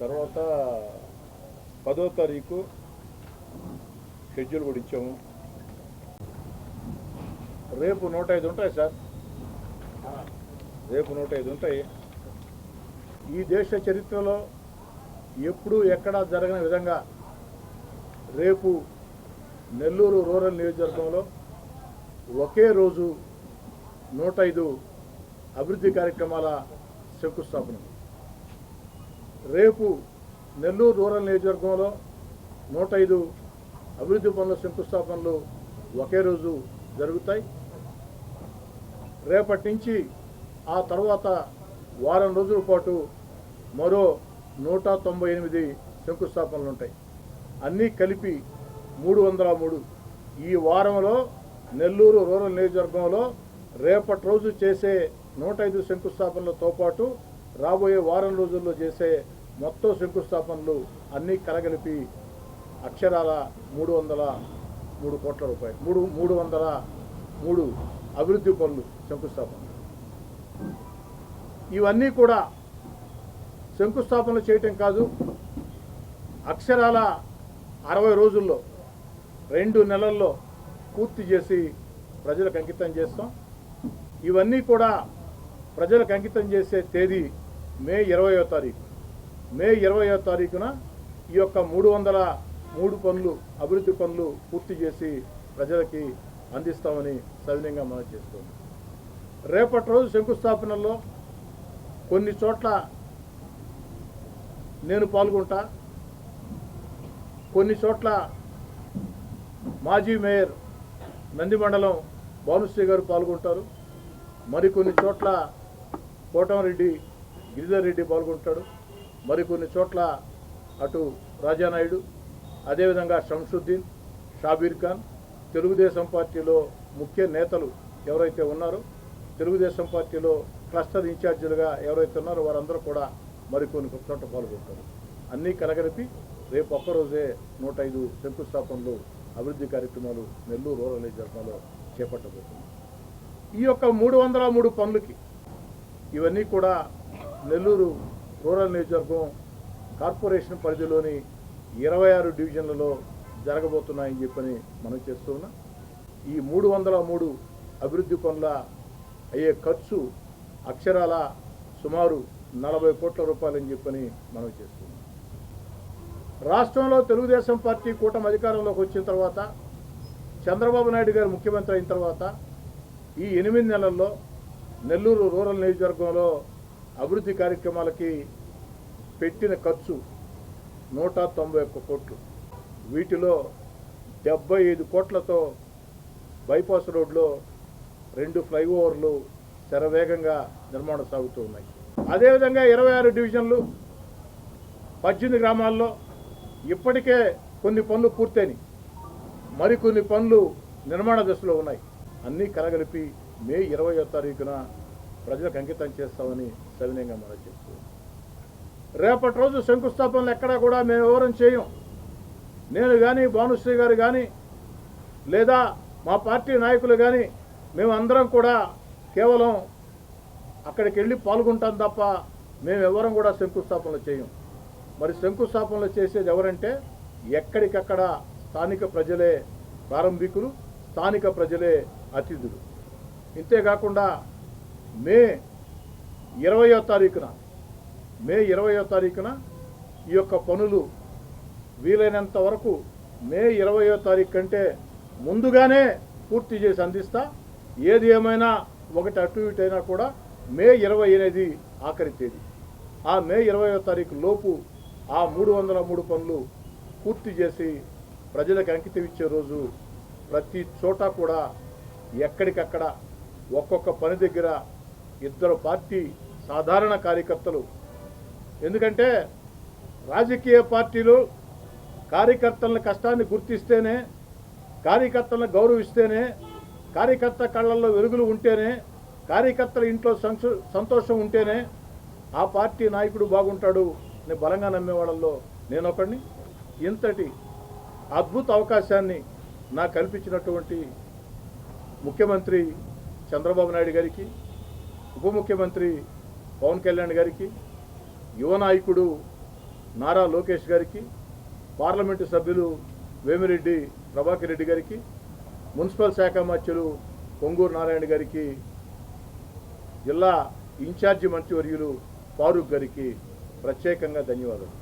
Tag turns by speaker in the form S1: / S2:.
S1: తర్వాత పదో తారీఖు షెడ్యూల్ కూడా ఇచ్చాము. రేపు నూట ఐదు ఉంటాయి సార్. రేపు నూట ఐదు ఉంటాయి. ఈ దేశ చరిత్రలో ఎప్పుడూ ఎక్కడా జరగని విధంగా రేపు నెల్లూరు రూరల్ నియోజకవర్గంలో ఒకే రోజు నూట ఐదు అభివృద్ధి కార్యక్రమాల శంకుస్థాపన. రేపు నెల్లూరు రూరల్ నియోజకవర్గంలో నూట ఐదు అభివృద్ధి పనుల శంకుస్థాపనలు ఒకే రోజు జరుగుతాయి. రేపటి నుంచి ఆ తర్వాత వారం రోజుల పాటు మరో నూట తొంభై ఎనిమిది శంకుస్థాపనలు ఉంటాయి అన్నీ కలిపి మూడు వందల మూడు. ఈ వారంలో నెల్లూరు రూరల్ నియోజకవర్గంలో రేపటి రోజు చేసే నూట ఐదు శంకుస్థాపనలతో పాటు రాబోయే వారం రోజుల్లో చేసే మొత్తం శంకుస్థాపనలు అన్నీ కలగలిపి అక్షరాల మూడు వందల మూడు కోట్ల రూపాయలు. మూడు మూడు వందల మూడు అభివృద్ధి పనులు శంకుస్థాపన ఇవన్నీ కూడా శంకుస్థాపనలు చేయటం కాదు అక్షరాల అరవై రోజుల్లో రెండు నెలల్లో పూర్తి చేసి ప్రజలకు అంకితం చేస్తాం. ఇవన్నీ కూడా ప్రజలకు అంకితం చేసే తేదీ మే ఇరవయో తారీఖు. మే ఇరవయో తారీఖున ఈ యొక్క మూడు వందల మూడు పనులు అభివృద్ధి పనులు పూర్తి చేసి ప్రజలకి అందిస్తామని సవినయంగా మనం చేస్తుంది. రేపటి రోజు శంకుస్థాపనలో కొన్ని చోట్ల నేను పాల్గొంటా. కొన్ని చోట్ల మాజీ మేయర్ నంది మండలం భానుశ్రీ గారు పాల్గొంటారు. మరికొన్ని చోట్ల కోటంరెడ్డి గిరిధర్ రెడ్డి పాల్గొంటాడు మరికొన్ని చోట్ల అటు రాజానాయుడు అదేవిధంగా షంసుద్దీన్ షాబీర్ ఖాన్ తెలుగుదేశం పార్టీలో ముఖ్య నేతలు ఎవరైతే ఉన్నారో తెలుగుదేశం పార్టీలో క్లస్టర్ ఇన్ఛార్జీలుగా ఎవరైతే ఉన్నారో వారందరూ కూడా మరికొన్ని చోట్ల పాల్గొంటారు. అన్నీ కలగలిపి రేపు ఒక్కరోజే నూట ఐదు శంకుస్థాపనలు అభివృద్ధి కార్యక్రమాలు నెల్లూరు రూరల్ నియోజకవర్గంలో చేపట్టబోతున్నాయి ఈ యొక్క మూడు వందల మూడు పనులకి ఇవన్నీ కూడా నెల్లూరు రూరల్ నియోజకవర్గం కార్పొరేషన్ పరిధిలోని ఇరవై ఆరు డివిజన్లలో జరగబోతున్నాయని చెప్పని మనం చేస్తూ ఉన్నాం. ఈ మూడు వందల మూడు అభివృద్ధి పనుల అయ్యే ఖర్చు అక్షరాల సుమారు నలభై కోట్ల రూపాయలని చెప్పని మనం చేస్తున్నాం రాష్ట్రంలో తెలుగుదేశం పార్టీ కూటమి అధికారంలోకి వచ్చిన తర్వాత చంద్రబాబు నాయుడు గారు ముఖ్యమంత్రి అయిన తర్వాత ఈ ఎనిమిది నెలల్లో నెల్లూరు రూరల్ నియోజకవర్గంలో అభివృద్ధి కార్యక్రమాలకి పెట్టిన ఖర్చు నూట తొంభై ఒక్క కోట్లు. వీటిలో డెబ్బై ఐదు కోట్లతో బైపాస్ రోడ్లో రెండు ఫ్లైఓవర్లు శరవేగంగా నిర్మాణం సాగుతూ ఉన్నాయి. అదేవిధంగా ఇరవై ఆరు డివిజన్లు పద్దెనిమిది గ్రామాల్లో ఇప్పటికే కొన్ని పనులు పూర్తయినాయి. మరికొన్ని పనులు నిర్మాణ దశలో ఉన్నాయి. అన్నీ కలగలిపి మే ఇరవయో తారీఖున ప్రజలకు అంకితం చేస్తామని సవినయంగా మనం చెప్తూ రేపటి రోజు శంకుస్థాపనలు ఎక్కడా కూడా మేము వివరం చేయం. నేను కానీ భానుశ్రీ గారు కానీ లేదా మా పార్టీ నాయకులు కానీ మేమందరం కూడా కేవలం అక్కడికి వెళ్ళి పాల్గొంటాం తప్ప మేము ఎవరం కూడా శంకుస్థాపనలు చేయం. మరి శంకుస్థాపనలు చేసేది ఎవరంటే ఎక్కడికక్కడ స్థానిక ప్రజలే ప్రారంభికులు స్థానిక ప్రజలే అతిథులు. ఇంతేకాకుండా మే ఇరవయో తారీఖున మే ఇరవయో తారీఖున ఈ యొక్క పనులు వీలైనంత వరకు మే ఇరవయో తారీఖు కంటే ముందుగానే పూర్తి చేసి అందిస్తా. ఏది ఏమైనా ఒకటి అటు ఇటు అయినా కూడా మే ఇరవై అనేది ఆఖరి తేదీ. ఆ మే ఇరవయో తారీఖు లోపు ఆ మూడు వందల మూడు పనులు పూర్తి చేసి ప్రజలకు అంకితం ఇచ్చే రోజు ప్రతి చోట కూడా ఎక్కడికక్కడ ఒక్కొక్క పని దగ్గర ఇద్దరు పార్టీ సాధారణ కార్యకర్తలు. ఎందుకంటే రాజకీయ పార్టీలు కార్యకర్తల కష్టాన్ని గుర్తిస్తేనే కార్యకర్తలను గౌరవిస్తేనే కార్యకర్త కళ్ళల్లో వెలుగులు ఉంటేనే కార్యకర్తల ఇంట్లో సంతోషం ఉంటేనే ఆ పార్టీ నాయకుడు బాగుంటాడు అని బలంగా నమ్మేవాళ్ళల్లో నేను ఒకడిని ఇంతటి అద్భుత అవకాశాన్ని నాకు కల్పించినటువంటి ముఖ్యమంత్రి చంద్రబాబు నాయుడు గారికి ఉప ముఖ్యమంత్రి పవన్ కళ్యాణ్ గారికి యువ నాయకుడు నారా లోకేష్ గారికి పార్లమెంటు సభ్యులు వేమిరెడ్డి ప్రభాకర్ రెడ్డి గారికి మున్సిపల్ శాఖ మంత్రులు పొంగూరు నారాయణ గారికి జిల్లా ఇన్ఛార్జి మంత్రివర్యులు ఫారూక్ గారికి ప్రత్యేకంగా ధన్యవాదాలు.